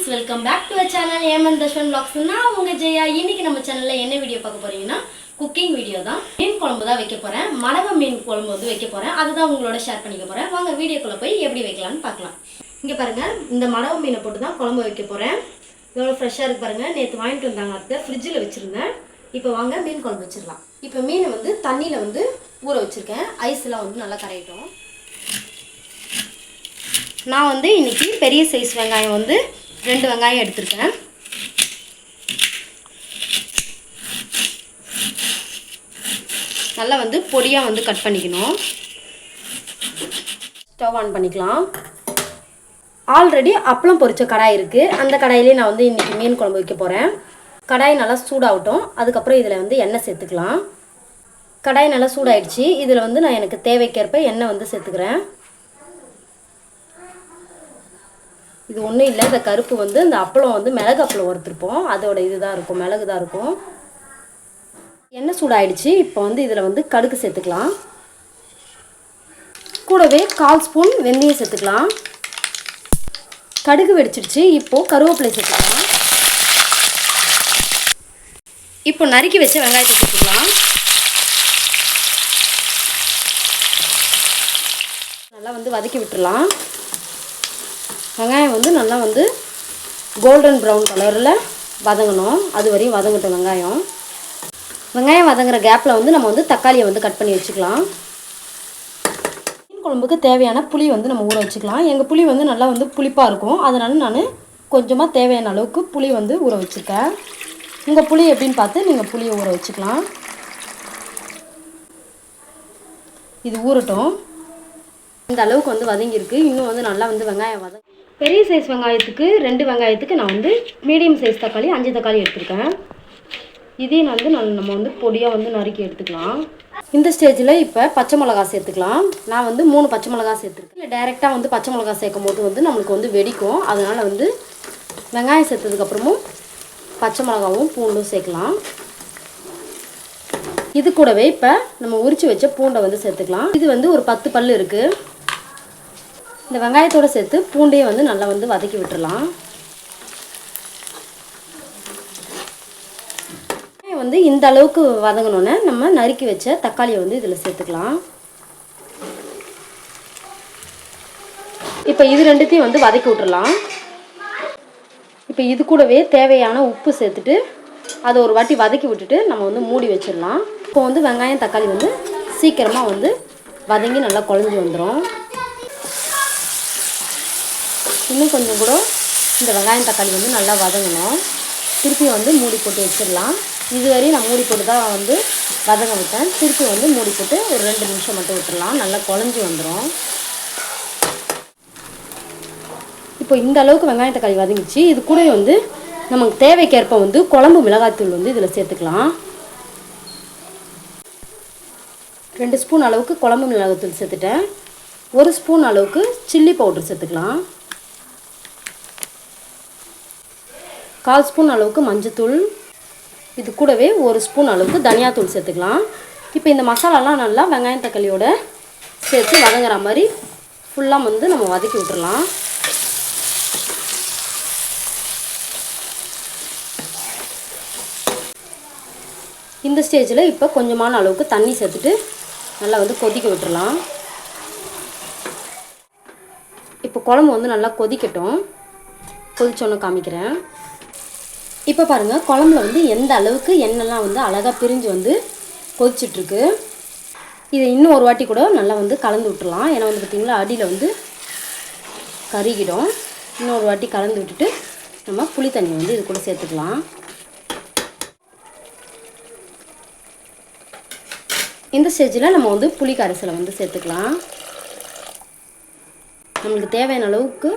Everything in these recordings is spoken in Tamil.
Friends welcome back to channel Aman Darshan vlogs. நான் உங்க ஜெயா. இன்னைக்கு நம்ம சேனல்ல என்ன வீடியோ பார்க்க போறீங்கன்னா குக்கிங் வீடியோ தான். மீன் குழம்பு தான் வைக்க போறேன். மடவ மீன் குழம்பு வந்து வைக்க போறேன். அதுதான் உங்களோட ஷேர் பண்ணிக்க போறேன். வாங்க வீடியோக்குள்ள போய் எப்படி வைக்கலாம்னு பார்க்கலாம். இங்க பாருங்க இந்த மடவ மீனை போட்டு தான் குழம்பு வைக்க போகிறேன் எவ்வளோ ஃப்ரெஷ்ஷாக இருக்கு பாருங்கள் நேற்று வாங்கிட்டு வந்தாங்க அத்தை. ஃப்ரிட்ஜில் வச்சுருந்தேன். இப்போ வாங்க மீன் குழம்பு வச்சிடலாம். இப்போ மீனை வந்து தண்ணியில் வந்து ஊற வச்சுருக்கேன். ஐஸ்லாம் வந்து நல்லா கரையிட்டோம். நான் வந்து இன்னைக்கு பெரிய சைஸ் வெங்காயம் வந்து ரெண்டு வெங்காயம் எடுத்திருக்கேன். நல்லா வந்து பொடியாக வந்து கட் பண்ணிக்கணும். ஸ்டவ் ஆன் பண்ணிக்கலாம். ஆல்ரெடி அப்பளம் பொரிச்ச கடாய் இருக்குது அந்த கடாயிலே நான் வந்து இன்றைக்கி மீன் குழம்பு வைக்க போகிறேன் கடாய் நல்லா சூடாகட்டும். அதுக்கப்புறம் இதில் வந்து எண்ணெய் சேர்த்துக்கலாம். கடாய் நல்லா சூடாயிடுச்சு. இதில் வந்து நான் எனக்கு தேவைக்கேற்ப எண்ணெய் வந்து சேர்த்துக்கிறேன். இது ஒன்றும் இல்லை. இந்த கருப்பு வந்து இந்த அப்பளம் வந்து மிளகு அப்பளம் ஒருத்திருப்போம் அதோட இதுதான் இருக்கும். மிளகு தான் இருக்கும். எண்ணெய் சூடாயிடுச்சு. இப்போ வந்து இதில் வந்து கடுகு சேர்த்துக்கலாம். கூடவே கால் ஸ்பூன் வெந்தயம் சேர்த்துக்கலாம். கடுகு வெடிச்சிடுச்சு. இப்போது கருவேப்பிலை சேர்த்துக்கலாம். இப்போ நறுக்கி வச்ச வெங்காயத்தை சேர்த்துக்கலாம். நல்லா வந்து வதக்கி விட்டுடலாம் வெங்காயம் வந்து நல்லா வந்து கோல்டன் ப்ரௌன் கலரில் வதங்கணும். அது வரையும் வதங்கட்டும் வெங்காயம். வெங்காயம் வதங்குற கேப்பில் வந்து நம்ம வந்து தக்காளியை வந்து கட் பண்ணி வச்சுக்கலாம். மீன் குழம்புக்கு தேவையான புளி வந்து நம்ம ஊற வச்சுக்கலாம். எங்கள் புளி வந்து நல்லா வந்து புளிப்பாக இருக்கும். அதனால் நான் கொஞ்சமாக தேவையான அளவுக்கு புளி வந்து ஊற வச்சுருக்கேன். உங்கள் புளி எப்படின்னு பார்த்து நீங்கள் புளியை ஊற வச்சுக்கலாம். இது ஊறட்டும். இந்த அளவுக்கு வந்து வதங்கியிருக்கு. இன்னும் வந்து நல்லா வந்து வெங்காயம் வதங்க பெரிய சைஸ் வெங்காயத்துக்கு ரெண்டு வெங்காயத்துக்கு நான் வந்து மீடியம் சைஸ் தக்காளி அஞ்சு தக்காளி எடுத்திருக்கேன். இதையும் நான் வந்து நான் நம்ம வந்து பொடியாக வந்து நறுக்கி எடுத்துக்கலாம். இந்த ஸ்டேஜில் இப்போ பச்சை மிளகா சேர்த்துக்கலாம். நான் வந்து மூணு பச்சை மிளகா சேர்த்துருக்கேன். இல்லை டேரெக்டாக வந்து பச்சை மிளகா சேர்க்கும் போது வந்து நம்மளுக்கு வந்து வெடிக்கும். அதனால் வந்து வெங்காயம் சேர்த்ததுக்கப்புறமும் பச்சை மிளகாவும் பூண்டும் சேர்க்கலாம். இது கூடவே இப்போ நம்ம உரிச்சு வச்ச பூண்டை வந்து சேர்த்துக்கலாம். இது வந்து ஒரு பத்து பல் இருக்குது இந்த வெங்காயத்தோடு சேர்த்து பூண்டையும் வந்து நல்லா வந்து வதக்கி விட்டுடலாம் வந்து இந்த அளவுக்கு வதங்கணுன்னே நம்ம நறுக்கி வச்ச தக்காளியை வந்து இதில் சேர்த்துக்கலாம். இப்போ இது ரெண்டுத்தையும் வந்து வதக்கி விட்டுடலாம் இப்போ இது கூடவே தேவையான உப்பு சேர்த்துட்டு அதை ஒரு வாட்டி வதக்கி விட்டுட்டு நம்ம வந்து மூடி வச்சிடலாம். இப்போ வந்து வெங்காயம் தக்காளி வந்து சீக்கிரமாக வந்து வதங்கி நல்லா குழஞ்சி வந்துடும் இன்னும் கொஞ்சம் கூட இந்த வெங்காயம் தக்காளி வந்து நல்லா வதங்கணும். திருப்பி வந்து மூடி போட்டு வச்சிடலாம். இதுவரையும் நான் மூடி போட்டு தான் வந்து வதங்க விட்டேன். திருப்பி வந்து மூடி போட்டு ஒரு ரெண்டு நிமிஷம் மட்டும் விட்டுடலாம். நல்லா குழஞ்சி வந்துடும் இப்போ இந்த அளவுக்கு வெங்காயம் தக்காளி வதங்கிச்சு. இது கூட வந்து நமக்கு தேவைக்கேற்ப வந்து குழம்பு மிளகாய்த்தூள் வந்து இதில் சேர்த்துக்கலாம். ரெண்டு ஸ்பூன் அளவுக்கு குழம்பு மிளகாய்த்தூள் சேர்த்துட்டேன். ஒரு ஸ்பூன் அளவுக்கு சில்லி பவுடர் சேர்த்துக்கலாம். கால் ஸ்பூன் அளவுக்கு மஞ்சத்தூள். இது கூடவே ஒரு ஸ்பூன் அளவுக்கு தனியாத்தூள் சேர்த்துக்கலாம். இப்போ இந்த மசாலாலாம் நல்லா வெங்காயம் தக்காளியோட சேர்த்து வதங்குற மாதிரி ஃபுல்லாக வந்து நம்ம வதக்கி விட்டுறலாம். இந்த ஸ்டேஜில் இப்போ கொஞ்சமான அளவுக்கு தண்ணி சேர்த்துட்டு நல்லா வந்து கொதிக்க விட்டுறலாம். இப்போ குழம்பு வந்து நல்லா கொதிக்கட்டும். கொதிச்சோன்னு காமிக்கிறேன். இப்போ பாருங்கள் குழம்புல வந்து எந்த அளவுக்கு எண்ணெய்லாம் வந்து அழகாக பிரிஞ்சு வந்து கொதிச்சிட்ருக்கு. இதை இன்னும் ஒரு வாட்டி கூட நல்லா வந்து கலந்து விட்டுலாம் ஏன்னா வந்து பார்த்திங்களா அடியில் வந்து கருகிடும். இன்னொரு வாட்டி கலந்து விட்டுட்டு நம்ம புளி தண்ணி வந்து இது கூட சேர்த்துக்கலாம். இந்த ஸ்டேஜில் நம்ம வந்து புளி கரைசலை வந்து சேர்த்துக்கலாம். நம்மளுக்கு தேவையான அளவுக்கு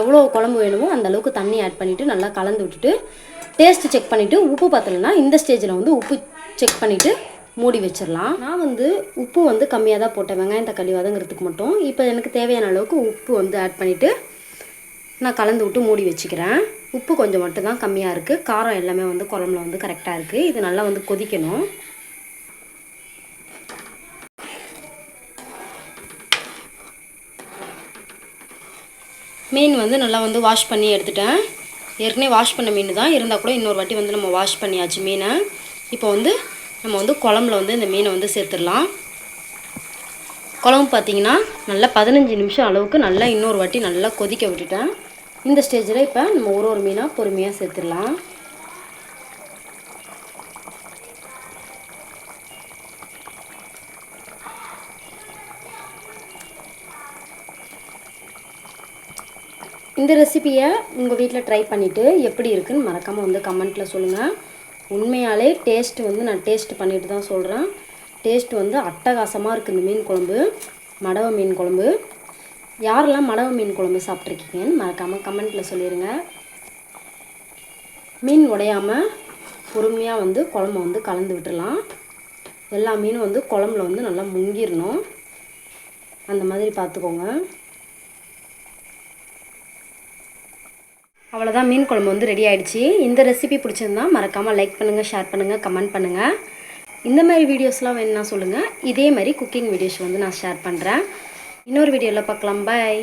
எவ்வளோ குழம்பு வேணுமோ அந்த அளவுக்கு தண்ணி ஆட் பண்ணிவிட்டு நல்லா கலந்து விட்டுட்டு டேஸ்ட்டு செக் பண்ணிவிட்டு உப்பு பார்த்தலன்னா இந்த ஸ்டேஜில் வந்து உப்பு செக் பண்ணிவிட்டு மூடி வச்சிடலாம் நான் வந்து உப்பு வந்து கம்மியாக தான் போட்டேன். வெங்காயம் தக்காளி வதங்குறதுக்கு மட்டும். இப்போ எனக்கு தேவையான அளவுக்கு உப்பு வந்து ஆட் பண்ணிவிட்டு நான் கலந்து விட்டு மூடி வச்சுக்கிறேன். உப்பு கொஞ்சம் மட்டும்தான் கம்மியாக இருக்குது காரம் எல்லாமே வந்து குழம்புல வந்து கரெக்டாக இருக்குது இது நல்லா வந்து கொதிக்கணும். மீன் வந்து நல்லா வந்து வாஷ் பண்ணி எடுத்துட்டேன். ஏற்கனவே வாஷ் பண்ண மீன் தான். இருந்தால் கூட இன்னொரு வாட்டி வந்து நம்ம வாஷ் பண்ணியாச்சு மீனை. இப்போ வந்து நம்ம வந்து குழம்புல வந்து இந்த மீனை வந்து சேர்த்துடலாம். குழம்பு பார்த்தீங்கன்னா நல்லா பதினஞ்சு நிமிஷம் அளவுக்கு நல்லா இன்னொரு வாட்டி நல்லா கொதிக்க விட்டுட்டேன். இந்த ஸ்டேஜில் இப்போ நம்ம ஒரு ஒரு மீனாக பொறுமையாக சேர்த்துடலாம். இந்த ரெசிபியை உங்கள் வீட்டில் ட்ரை பண்ணிவிட்டு எப்படி இருக்குன்னு மறக்காமல் வந்து கமெண்ட்டில் சொல்லுங்கள் உண்மையாலே டேஸ்ட் வந்து நான் டேஸ்ட் பண்ணிட்டு தான் சொல்கிறேன் டேஸ்ட் வந்து அட்டகாசமாக இருக்குது இந்த மீன் குழம்பு. மடவை மீன் குழம்பு. யாரெல்லாம் மடவை மீன் குழம்பு சாப்பிட்ருக்கீங்கன்னு மறக்காமல் கமெண்ட்டில் சொல்லிடுங்க மீன் உடையாமல் பொறுமையாக வந்து குழம்பு வந்து கலந்து விட்டுடலாம் எல்லா மீனும் வந்து குழம்புல வந்து நல்லா முங்கிடணும் அந்த மாதிரி பார்த்துக்கோங்க. அவ்வளோதான் மீன் குழம்பு வந்து ரெடி ஆகிடுச்சு இந்த ரெசிபி பிடிச்சிருந்தா மறக்காமல் லைக் பண்ணுங்கள் ஷேர் பண்ணுங்கள் கமெண்ட் பண்ணுங்கள் இந்த மாதிரி வீடியோஸ்லாம் வேணும்னா சொல்லுங்கள் இதே மாதிரி குக்கிங் வீடியோஸ் வந்து நான் ஷேர் பண்ணுறேன் இன்னொரு வீடியோவில் பார்க்கலாம். பாய்